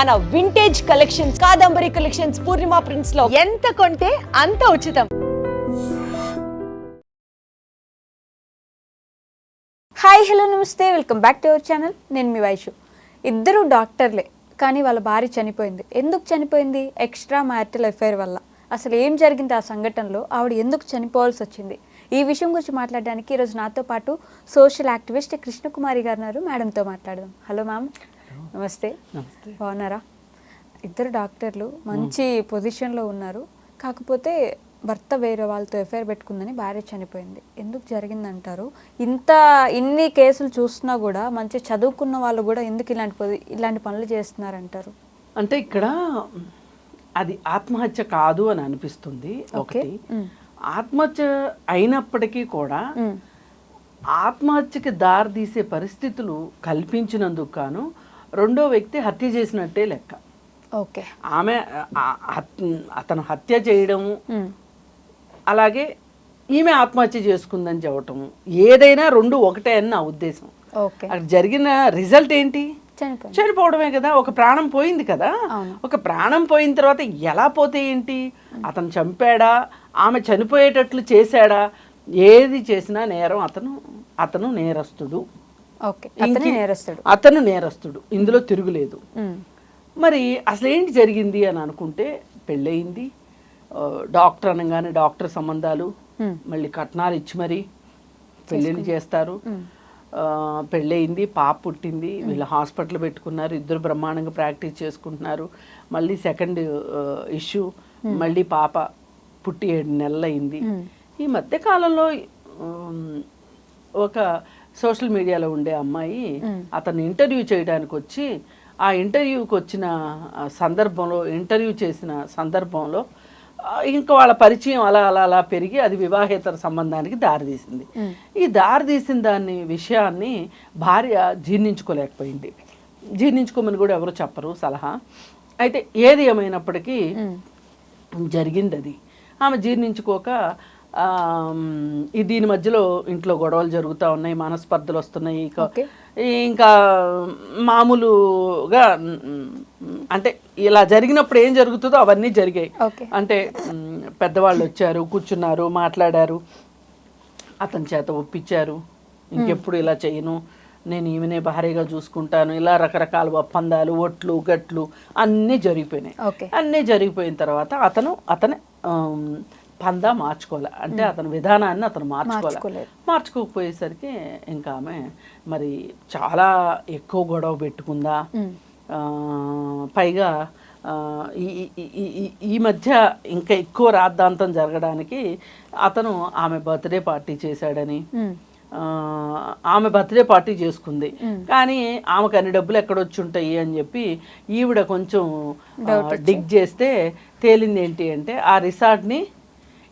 మన vintage collections Kadambari collections Purnima ప్రింట్స్లో ఎంత కొంటే అంత ఉచితం. హాయ్ హలో నమస్తే. Welcome back to our channel నేను మీ వైషు. ఇద్దరు డాక్టర్లే కానీ వాళ్ళ భార్య చనిపోయింది. ఎందుకు చనిపోయింది? ఎక్స్ట్రా మ్యారిటల్ అఫైర్ వల్ల. అసలు ఏం జరిగింది ఆ సంఘటనలో? ఆవిడ ఎందుకు చనిపోవాల్సి వచ్చింది? ఈ విషయం గురించి మాట్లాడడానికి ఈరోజు నాతో పాటు సోషల్ యాక్టివిస్ట్ కృష్ణకుమారి గారు ఉన్నారు. మేడంతో మాట్లాడదాం. హలో మ్యామ్ నమస్తే. నమస్తే. బాగున్నారా? ఇద్దరు డాక్టర్లు మంచి పొజిషన్లో ఉన్నారు. కాకపోతే భర్త వేరే వాళ్ళతో ఎఫ్ఐఆర్ పెట్టుకుందని భార్య చనిపోయింది. ఎందుకు జరిగిందంటారు? ఇంత ఇన్ని కేసులు చూస్తున్నా కూడా మంచి చదువుకున్న వాళ్ళు కూడా ఎందుకు ఇలాంటి ఇలాంటి పనులు చేస్తున్నారంటారు? అంటే ఇక్కడ అది ఆత్మహత్య కాదు అని అనిపిస్తుంది. ఒకటి. మ్. ఆత్మహత్య అయినప్పటికీ కూడా. ఆత్మహత్యకి దారితీసే పరిస్థితులు కల్పించినందుకు గాను రెండో వ్యక్తి హత్య చేసినట్టే లెక్క. ఓకే. ఆమె అతను హత్య చేయడం మ్. అలాగే ఈమె ఆత్మహత్య చేసుకుందని చెప్పటం ఏదైనా రెండు ఒకటే అని నా ఉద్దేశం. ఓకే. అక్కడ జరిగిన రిజల్ట్ ఏంటి? చనిపోవడమే కదా. ఒక ప్రాణం పోయింది కదా. ఒక ప్రాణం పోయిన తర్వాత ఎలా పోతే ఏంటి? అతను చంపాడా? ఆమె చనిపోయేటట్లు చేశాడా? ఏది చేసినా నేరం అతను అతను నేరస్తుడు. నేరస్తాడు. అతను నేరస్తుడు. ఇందులో తిరుగులేదు. మరి అసలు ఏంటి జరిగింది అని అనుకుంటే పెళ్ళయింది. డాక్టర్ అనగానే డాక్టర్ సంబంధాలు. మళ్ళీ కట్నాలు ఇచ్చి మరి పెళ్ళిళ్ళు చేస్తారు. పెళ్ళయింది పాప పుట్టింది వీళ్ళు హాస్పిటల్ పెట్టుకున్నారు ఇద్దరు బ్రహ్మాండంగా ప్రాక్టీస్ చేసుకుంటున్నారు. మళ్ళీ సెకండ్ ఇష్యూ మళ్ళీ పాప పుట్టి ఏడు నెలలు అయింది ఈ మధ్య కాలంలో ఒక సోషల్ మీడియాలో ఉండే అమ్మాయి అతను ఇంటర్వ్యూ చేయడానికి వచ్చి ఆ ఇంటర్వ్యూకి వచ్చిన సందర్భంలో ఇంటర్వ్యూ చేసిన సందర్భంలో ఇంకా వాళ్ళ పరిచయం అలా అలా అలా పెరిగి అది వివాహేతర సంబంధానికి దారితీసింది. ఈ దారితీసిన దాన్ని విషయాన్ని భార్య జీర్ణించుకోలేకపోయింది. జీర్ణించుకోమని కూడా ఎవరు చెప్పరు సలహా. అయితే ఏది ఏమైనప్పటికీ జరిగింది అది ఆమె జీర్ణించుకోక ఈ దీని మధ్యలో ఇంట్లో గొడవలు జరుగుతూ ఉన్నాయి మనస్పర్ధలు వస్తున్నాయి ఇక మామూలుగా అంటే ఇలా జరిగినప్పుడు ఏం జరుగుతుందో అవన్నీ జరిగాయి. అంటే పెద్దవాళ్ళు వచ్చారు కూర్చున్నారు మాట్లాడారు అతని చేత ఒప్పించారు ఇంకెప్పుడు ఇలా చేయను నేను ఈమెనే భారీగా చూసుకుంటాను ఇలా రకరకాల ఒప్పందాలు ఒట్లు గట్లు అన్నీ జరిగిపోయినాయి. అన్నీ జరిగిపోయిన తర్వాత అతను అతని పందా మార్చుకోలే. అంటే అతని విధానాన్ని అతను మార్చుకోలే. మార్చుకోలేదు. మార్చుకోకపోయేసరికి ఇంకా ఆమె మరి చాలా ఎక్కువ గొడవ పెట్టుకుందా. పైగా ఈ మధ్య ఇంకా ఎక్కువ రాద్ధాంతం జరగడానికి అతను ఆమె బర్త్డే పార్టీ చేశాడని ఆమె బర్త్డే పార్టీ చేసుకుంది. కానీ ఆమెకు అన్ని డబ్బులు ఎక్కడొచ్చి ఉంటాయి అని చెప్పి ఈవిడ కొంచెం డిగ్ చేస్తే తేలింది ఏంటి అంటే ఆ రిసార్ట్ని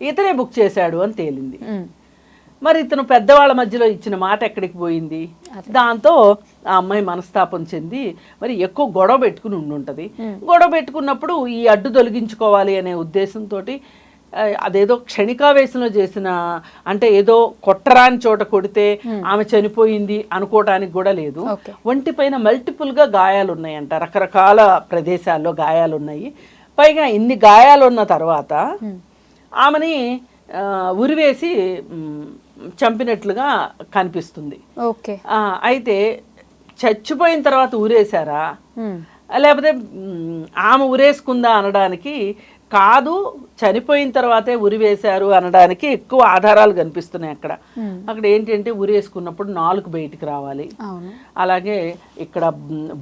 ఇతనే బుక్ చేశాడు అని తేలింది. మరి ఇతను పెద్దవాళ్ళ మధ్యలో ఇచ్చిన మాట ఎక్కడికి పోయింది? దాంతో ఆ అమ్మాయి మనస్తాపం చెంది మరి ఎక్కువ గొడవ పెట్టుకుని ఉండుంటది. గొడవ పెట్టుకున్నప్పుడు ఈ అడ్డు తొలగించుకోవాలి అనే ఉద్దేశంతో అదేదో క్షణికావేశంలో చేసిన అంటే ఏదో కొట్టరాని చోట కొడితే ఆమె చనిపోయింది అనుకోవడానికి కూడా లేదు. ఒంటి పైన మల్టిపుల్గా గాయాలు ఉన్నాయంట రకరకాల ప్రదేశాల్లో గాయాలు ఉన్నాయి పైగా ఇన్ని గాయాలు ఉన్న తర్వాత ఆమెని ఉరివేసి చంపినట్లుగా కనిపిస్తుంది. ఓకే. అయితే చచ్చిపోయిన తర్వాత ఊరేశారా. లేకపోతే ఆమె ఉరేసుకుందా అనడానికి కాదు చనిపోయిన తర్వాతే ఉరివేశారు అనడానికి ఎక్కువ ఆధారాలు కనిపిస్తున్నాయి అక్కడ. అక్కడ ఏంటంటే ఉరేసుకున్నప్పుడు నాలుగు బయటికి రావాలి. అలాగే ఇక్కడ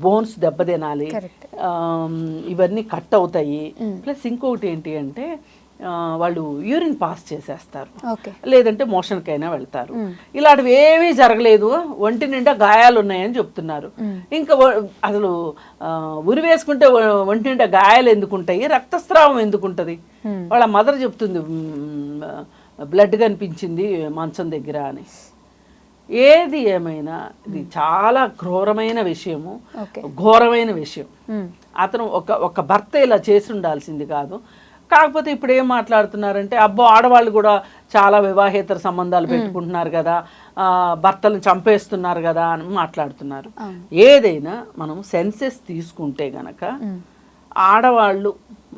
బోన్స్ దెబ్బతినాలి. ఇవన్నీ కట్ అవుతాయి. ప్లస్ ఇంకొకటి ఏంటి అంటే వాళ్ళు యూరిన్ పాస్ చేసేస్తారు. లేదంటే మోషన్కైనా వెళ్తారు. ఇలాంటివి ఏమీ జరగలేదు. ఒంటి నిండా గాయాలు ఉన్నాయని చెప్తున్నారు. ఇంకా అసలు ఉరి వేసుకుంటే ఒంటి నిండా గాయాలు ఎందుకుంటాయి? రక్తస్రావం ఎందుకుంటది? వాళ్ళ మదర్ చెప్తుంది బ్లడ్ కనిపించింది మంచం దగ్గర అని. ఏది ఏమైనా ఇది చాలా ఘోరమైన విషయము. ఘోరమైన విషయం. అతను ఒక ఒక భర్త ఇలా చేసి ఉండాల్సింది కాదు. కాకపోతే ఇప్పుడు ఏం మాట్లాడుతున్నారంటే అబ్బో ఆడవాళ్ళు కూడా చాలా వివాహేతర సంబంధాలు పెట్టుకుంటున్నారు కదా భర్తలను చంపేస్తున్నారు కదా అని మాట్లాడుతున్నారు. ఏదైనా మనం సెన్సెస్ తీసుకుంటే గనక ఆడవాళ్ళు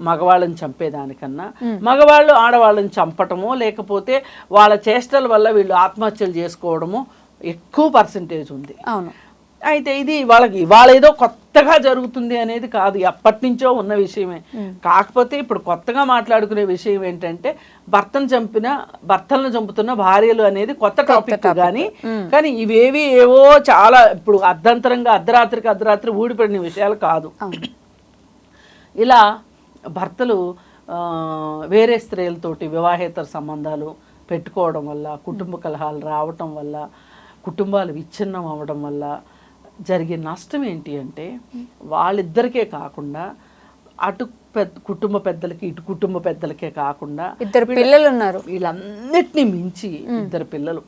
మగవాళ్ళని చంపేదానికన్నా మగవాళ్ళు ఆడవాళ్ళని చంపటమో లేకపోతే వాళ్ళ చేష్టల వల్ల వీళ్ళు ఆత్మహత్యలు చేసుకోవడమో ఎక్కువ పర్సంటేజ్ ఉంది. అవును. అయితే ఇది వాళ్ళకి ఇవాళ ఏదో కొత్తగా జరుగుతుంది అనేది కాదు ఎప్పటి నుంచో ఉన్న విషయమే. కాకపోతే ఇప్పుడు కొత్తగా మాట్లాడుకునే విషయం ఏంటంటే భర్తను చంపిన భర్తలను చంపుతున్న భార్యలు అనేది కొత్త టాపిక్ కానీ కానీ ఇవేవి ఏవో చాలా ఇప్పుడు అర్ధంతరంగా అర్ధరాత్రికి అర్ధరాత్రి ఊడిపడిన విషయాలు కాదు. ఇలా భర్తలు వేరే స్త్రీలతోటి వివాహేతర సంబంధాలు పెట్టుకోవడం వల్ల కుటుంబ కలహాలు రావటం వల్ల కుటుంబాలు విచ్ఛిన్నం అవ్వడం వల్ల జరిగే నష్టం ఏంటి అంటే వాళ్ళిద్దరికే కాకుండా అటు పెద్ద కుటుంబ పెద్దలకి ఇటు కుటుంబ పెద్దలకే కాకుండా ఇద్దరు పిల్లలు ఉన్నారు వీళ్ళన్నిటినీ మించి ఇద్దరు పిల్లలు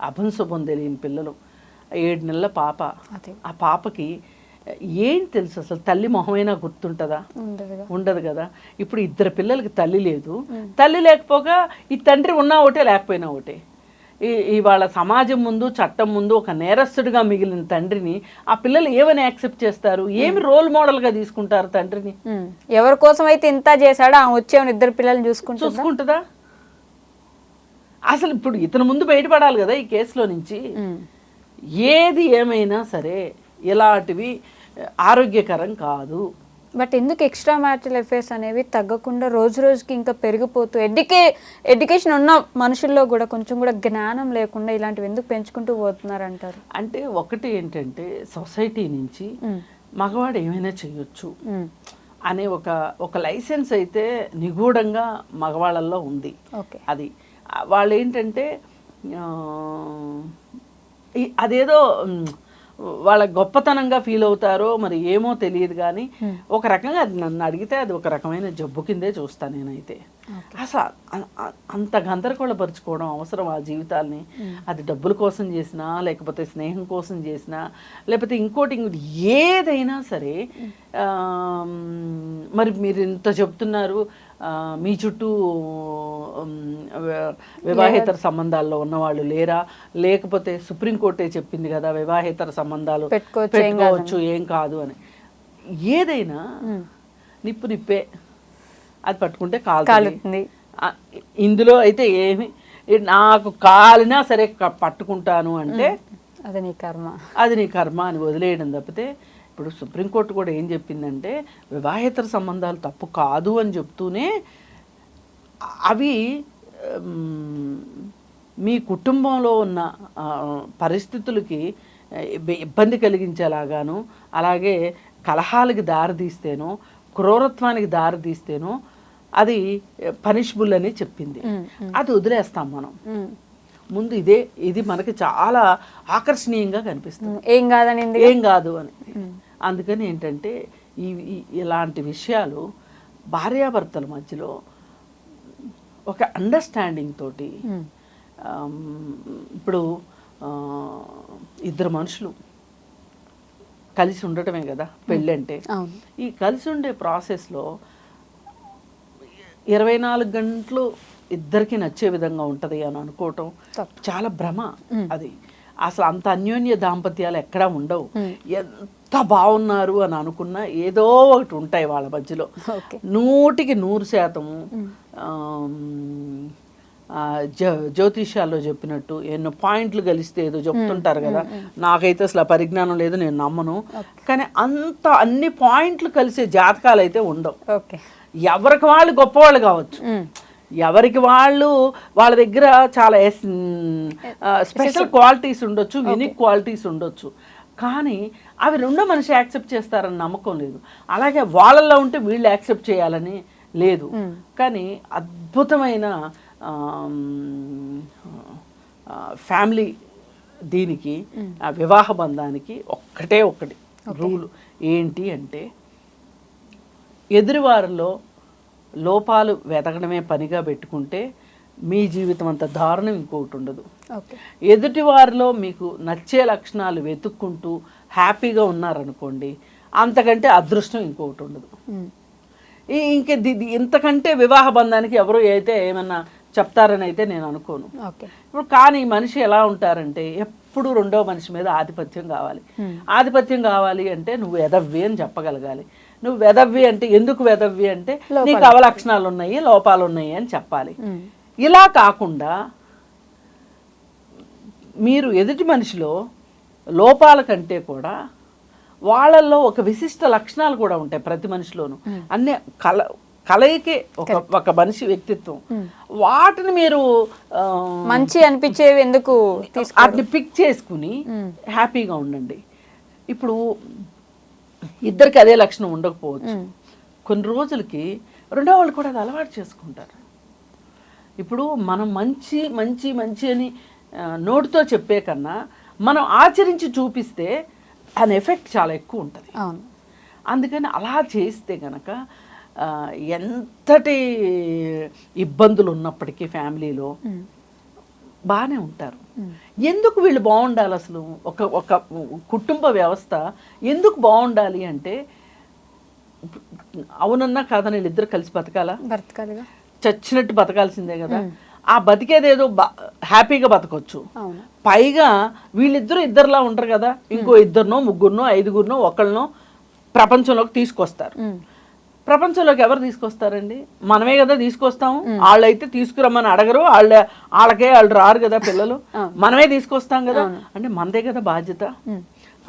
అభంశుభం తెలియని పిల్లలు ఏడు నెలల పాప. ఆ పాపకి ఏం తెలుసు అసలు? తల్లి మొహమైనా గుర్తుంటుందా? ఉండదు కదా. ఇప్పుడు ఇద్దరు పిల్లలకి తల్లి లేదు. తల్లి లేకపోగా ఈ తండ్రి ఉన్నా ఒకటే లేకపోయినా ఒకటే. ఇవాళ సమాజం ముందు చట్టం ముందు ఒక నేరస్తుడిగా మిగిలిన తండ్రిని ఆ పిల్లలు ఏమని యాక్సెప్ట్ చేస్తారు? ఏమి రోల్ మోడల్గా తీసుకుంటారు తండ్రిని. ఎవరి కోసం అయితే ఇంత చేశాడో ఆమె వచ్చేవని ఇద్దరు పిల్లల్ని చూసుకుంటుందా? చూసుకుంటుందా? అసలు ఇప్పుడు ఇతను ముందు బయటపడాలి కదా ఈ కేసులో నుంచి. ఏది ఏమైనా సరే ఇలాంటివి ఆరోగ్యకరం కాదు. బట్ ఎందుకు ఎక్స్ట్రా మ్యారిటల్ అఫేర్స్ అనేవి తగ్గకుండా రోజు రోజుకి ఇంకా పెరిగిపోతూ ఎడ్యుకే ఎడ్యుకేషన్ ఉన్న మనుషుల్లో కూడా కొంచెం కూడా జ్ఞానం లేకుండా ఇలాంటివి ఎందుకు పెంచుకుంటూ పోతున్నారు అంటారు అంటే ఒకటి ఏంటంటే సొసైటీ నుంచి మగవాడు ఏమైనా చేయొచ్చు అనే ఒక ఒక లైసెన్స్ అయితే నిగూఢంగా మగవాళ్ళల్లో ఉంది. ఓకే. అది. వాళ్ళు ఏంటంటే అదేదో వాళ్ళ గొప్పతనంగా ఫీల్ అవుతారో మరి ఏమో తెలియదు కానీ ఒక రకంగా అది నన్ను అడిగితే అది ఒక రకమైన జబ్బు కిందే చూస్తాను నేనైతే. అసలు అంత గందరగోళపరుచుకోవడం అవసరం ఆ జీవితాల్ని. అది డబ్బుల కోసం చేసినా లేకపోతే స్నేహం కోసం చేసినా లేకపోతే ఇంకోటి ఇంకోటి ఏదైనా సరే మ్, మరి మీరు ఇంత చెప్తున్నారు మీ చుట్టూ వివాహేతర సంబంధాల్లో ఉన్నవాళ్ళు లేరా? లేకపోతే సుప్రీంకోర్టే చెప్పింది కదా వివాహేతర సంబంధాలు పెట్టుకోవచ్చు, ఏం కాదు అని. ఏదైనా నిప్పు నిప్పే. అది పట్టుకుంటే కాలుతుంది. ఇందులో అయితే ఏమి నాకు కాలినా సరే పట్టుకుంటాను అంటే అది నీ కర్మ. అది నీ కర్మ అని వదిలేయడం తప్పితే ఇప్పుడు సుప్రీంకోర్టు కూడా ఏం చెప్పిందంటే వివాహేతర సంబంధాలు తప్పు కాదు అని చెప్తూనే అవి మీ కుటుంబంలో ఉన్న పరిస్థితులకి ఇబ్బంది కలిగించేలాగాను అలాగే కలహాలకి దారితీస్తేనో క్రూరత్వానికి దారితీస్తేనో అది పనిష్బుల్ అని చెప్పింది. అది వదిలేస్తాం మనం. ముందు ఇదే ఇది మనకి చాలా ఆకర్షణీయంగా కనిపిస్తుంది. ఏం కాదని ఏం కాదు అని. అందుకని ఏంటంటే ఈ ఇలాంటి విషయాలు భార్యాభర్తల మధ్యలో ఒక అండర్స్టాండింగ్ తోటి ఇప్పుడు ఇద్దరు మనుషులు కలిసి ఉండటమే కదా పెళ్ళంటే. ఈ కలిసి ఉండే ప్రాసెస్లో ఇరవై నాలుగు గంటలు ఇద్దరికి నచ్చే విధంగా ఉంటుంది అని అనుకోవటం. చాలా భ్రమ అది. అసలు అంత అన్యోన్య దాంపత్యాలు ఎక్కడా ఉండవు. ఎంత బాగున్నారు అని అనుకున్నా ఏదో ఒకటి ఉంటాయి వాళ్ళ మధ్యలో. నూటికి నూరు శాతము జ్యో జ్యోతిష్యాల్లో చెప్పినట్టు ఎన్నో పాయింట్లు కలిస్తే ఏదో చెప్తుంటారు కదా. నాకైతే అసలు ఆ పరిజ్ఞానం లేదు నేను నమ్మను. కానీ అంత అన్ని పాయింట్లు కలిసే జాతకాలు అయితే ఉండవు ఎవరికి వాళ్ళు గొప్పవాళ్ళు కావచ్చు. ఎవరికి వాళ్ళు వాళ్ళ దగ్గర చాలా స్పెషల్ క్వాలిటీస్ ఉండొచ్చు యూనిక్ క్వాలిటీస్ ఉండొచ్చు. కానీ అవి రెండో మనిషి యాక్సెప్ట్ చేస్తారని నమ్మకం లేదు. అలాగే వాళ్ళల్లో ఉంటే వీళ్ళు యాక్సెప్ట్ చేయాలని లేదు. కానీ అద్భుతమైన ఫ్యామిలీ దీనికి ఆ వివాహ బంధానికి ఒక్కటే ఒక్కటి రూల్. ఏంటి అంటే ఎదురువారిలో లోపాలు వెతకడమే పనిగా పెట్టుకుంటే మీ జీవితం అంత దారుణం ఇంకొకటి ఉండదు. ఓకే. ఎదుటి వారిలో మీకు నచ్చే లక్షణాలు వెతుక్కుంటూ హ్యాపీగా ఉన్నారనుకోండి అంతకంటే అదృష్టం ఇంకొకటి ఉండదు. ఇంక ఇంతకంటే వివాహ బంధానికి ఎవరు అయితే ఏమన్నా చెప్తారని అయితే నేను అనుకోను. ఓకే. ఇప్పుడు కానీ మనిషి ఎలా ఉంటారంటే ఎప్పుడు రెండో మనిషి మీద ఆధిపత్యం కావాలి. ఆధిపత్యం కావాలి అంటే నువ్వు ఎదవ్వి అని చెప్పగలగాలి. నువ్వు వెదవ్వి అంటే ఎందుకు వెదవ్వి అంటే నీకు అవలక్షణాలు ఉన్నాయి లోపాలు ఉన్నాయి అని చెప్పాలి. ఇలా కాకుండా మీరు ఎదుటి మనిషిలో లోపాల కంటే కూడా వాళ్ళల్లో ఒక విశిష్ట లక్షణాలు కూడా ఉంటాయి ప్రతి మనిషిలోనూ. అన్ని కల కలయికే ఒక ఒక మనిషి వ్యక్తిత్వం. వాటిని మీరు మంచి అనిపించేవి ఎందుకు వాటిని పిక్ చేసుకుని హ్యాపీగా ఉండండి. ఇప్పుడు ఇద్దరికి అదే లక్షణం ఉండకపోవచ్చు. కొన్ని రోజులకి రెండో వాళ్ళు కూడా అది అలవాటు చేసుకుంటారు. ఇప్పుడు మనం మంచి మంచి మంచి అని నోటితో చెప్పే కన్నా మనం ఆచరించి చూపిస్తే దాని ఎఫెక్ట్ చాలా ఎక్కువ ఉంటుంది. అందుకని అలా చేస్తే గనక ఆ, ఎంతటి ఇబ్బందులు ఉన్నప్పటికీ ఫ్యామిలీలో బాగానే ఉంటారు. ఎందుకు వీళ్ళు బాగుండాలి అసలు? ఒక ఒక కుటుంబ వ్యవస్థ ఎందుకు బాగుండాలి అంటే అవునన్నా కాదని వీళ్ళిద్దరు కలిసి బతకాలా? బ్రతకాలిగా చచ్చినట్టు బతకాల్సిందే కదా. ఆ బతికేదేదో బ హ్యాపీగా బతకొచ్చు. పైగా వీళ్ళిద్దరూ ఇద్దరులా ఉంటారు కదా. ఇంకో ఇద్దరినో ముగ్గురునో ఐదుగురినో ఒకళ్ళనో ప్రపంచంలోకి తీసుకొస్తారు. ప్రపంచంలోకి ఎవరు తీసుకొస్తారండి? మనమే కదా తీసుకొస్తాము వాళ్ళైతే తీసుకురమ్మని అడగరు. వాళ్ళ వాళ్ళకే వాళ్ళు రారు కదా పిల్లలు. మనమే తీసుకొస్తాం కదా. అంటే మనదే కదా బాధ్యత.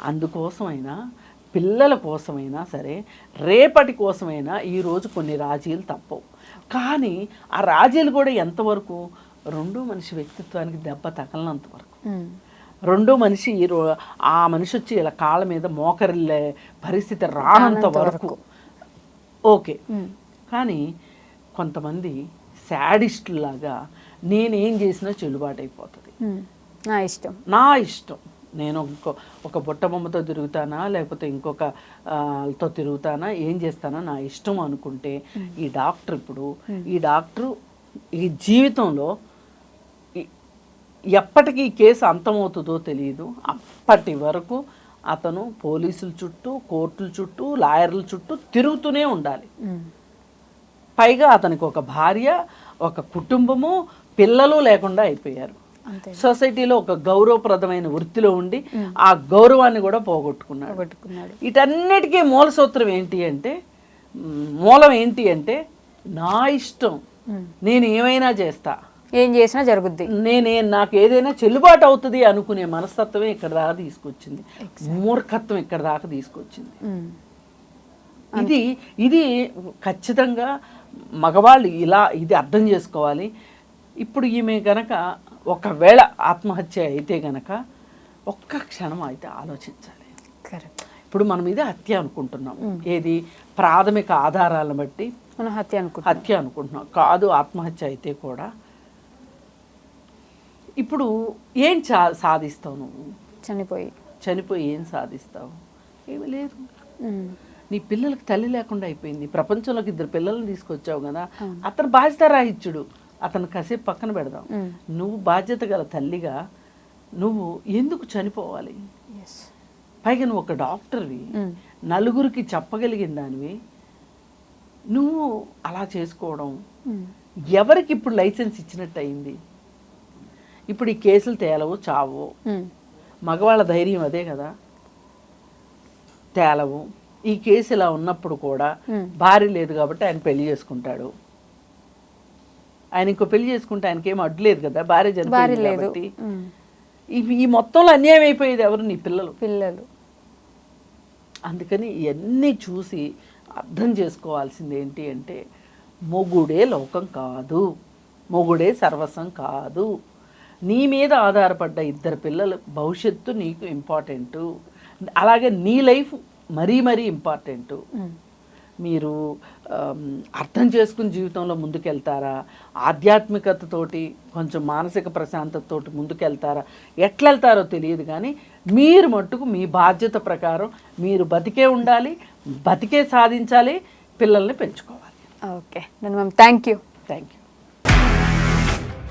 అందుకోసమైనా పిల్లల కోసమైనా సరే రేపటి కోసమైనా ఈరోజు కొన్ని రాజీలు తప్పవు. కానీ ఆ రాజీలు కూడా ఎంతవరకు? రెండో మనిషి వ్యక్తిత్వానికి దెబ్బ తగలనంత వరకు. రెండో మనిషి ఆ మనిషి వచ్చి ఇలా కాళ్ళ మీద మోకరిల్లే పరిస్థితి రానంత వరకు. ఓకే. కానీ కొంతమంది శాడిస్ట్ లాగా నేనేం చేసినా చెల్లుబాటు అయిపోతుంది. నా ఇష్టం. నా ఇష్టం. నేను ఇంకో ఒక బుట్ట బొమ్మతో తిరుగుతానా లేకపోతే ఇంకొక ఆ, తో తిరుగుతానా ఏం చేస్తానా నా ఇష్టం అనుకుంటే ఈ డాక్టర్ ఇప్పుడు ఈ డాక్టర్ ఈ జీవితంలో ఎప్పటికీ కేసు అంతమవుతుందో తెలియదు అప్పటి వరకు అతను పోలీసుల చుట్టూ కోర్టుల చుట్టూ లాయర్ల చుట్టూ తిరుగుతూనే ఉండాలి. పైగా అతనికి ఒక భార్య ఒక కుటుంబము పిల్లలు లేకుండా అయిపోయారు. సొసైటీలో ఒక గౌరవప్రదమైన వృత్తిలో ఉండి ఆ గౌరవాన్ని కూడా పోగొట్టుకున్నాడు. వీటన్నిటికీ మూల సూత్రం ఏంటి అంటే మూలం ఏంటి అంటే నా ఇష్టం నేను ఏమైనా చేస్తా ఏం చేసినా జరుగుద్ది. నేనే నాకు ఏదైనా చెల్లుబాటు అవుతుంది అనుకునే మనస్తత్వమే ఇక్కడ దాకా తీసుకొచ్చింది. మూర్ఖత్వం ఇక్కడ దాకా తీసుకొచ్చింది. ఇది ఇది ఖచ్చితంగా మగవాళ్ళు ఇలా ఇది అర్థం చేసుకోవాలి. ఇప్పుడు ఈమె గనక ఒకవేళ ఆత్మహత్య అయితే గనక ఒక్క క్షణం అయితే ఆలోచించాలి. కరెక్ట్ ఇప్పుడు మనం ఇది హత్య అనుకుంటున్నాం. ఏది? ప్రాథమిక ఆధారాలను బట్టి మనం హత్య అనుకుంటాం హత్య అనుకుంటున్నాం. కాదు ఆత్మహత్య అయితే కూడా ఇప్పుడు ఏం చా సాధిస్తావు నువ్వు? చనిపోయి. చనిపోయి ఏం సాధిస్తావు? ఏమీ లేదు. నీ పిల్లలకి తల్లి లేకుండా అయిపోయింది. ప్రపంచంలోకి ఇద్దరు పిల్లల్ని తీసుకొచ్చావు కదా. అతను బాధ్యత రాహిత్యుడు అతను కాసేపు పక్కన పెడదాం. నువ్వు బాధ్యత గల తల్లిగా నువ్వు ఎందుకు చనిపోవాలి? పైగా నువ్వు ఒక డాక్టర్వి. నలుగురికి చెప్పగలిగిన దానివి. నువ్వు అలా చేసుకోవడం. ఎవరికి ఇప్పుడు లైసెన్స్ ఇచ్చినట్టు అయింది ఇప్పుడు ఈ కేసులు తేలవు చావు. మగవాళ్ళ ధైర్యం అదే కదా. తేలవు. ఈ కేసు ఇలా ఉన్నప్పుడు కూడా. భార్య లేదు కాబట్టి ఆయన పెళ్ళి చేసుకుంటాడు. ఆయన ఇంకో పెళ్ళి చేసుకుంటే ఆయనకి ఏం అడ్డు లేదు కదా భార్య చనిపోయింది కాబట్టి. ఉమ్. ఈ- ఈ మొత్తంలో అన్యాయం అయిపోయేది ఎవరు? నీ పిల్లలు. పిల్లలు. అందుకని ఇవన్నీ చూసి అర్థం చేసుకోవాల్సింది ఏంటి అంటే మొగుడే లోకం కాదు. మొగుడే సర్వస్వం కాదు. నీ మీద ఆధారపడ్డ ఇద్దరు పిల్లల భవిష్యత్తు నీకు ఇంపార్టెంటు. అలాగే నీ లైఫ్ మరీ మరీ ఇంపార్టెంటు. మీరు అర్థం చేసుకుని జీవితంలో ముందుకెళ్తారా? ఆధ్యాత్మికతతోటి కొంచెం మానసిక ప్రశాంతతతోటి ముందుకెళ్తారా? ఎట్లా వెళ్తారో తెలియదు కానీ మీరు మట్టుకు మీ బాధ్యత ప్రకారం మీరు బతికే ఉండాలి బతికే సాధించాలి పిల్లల్ని పెంచుకోవాలి. Okay. Thank you. Thank you.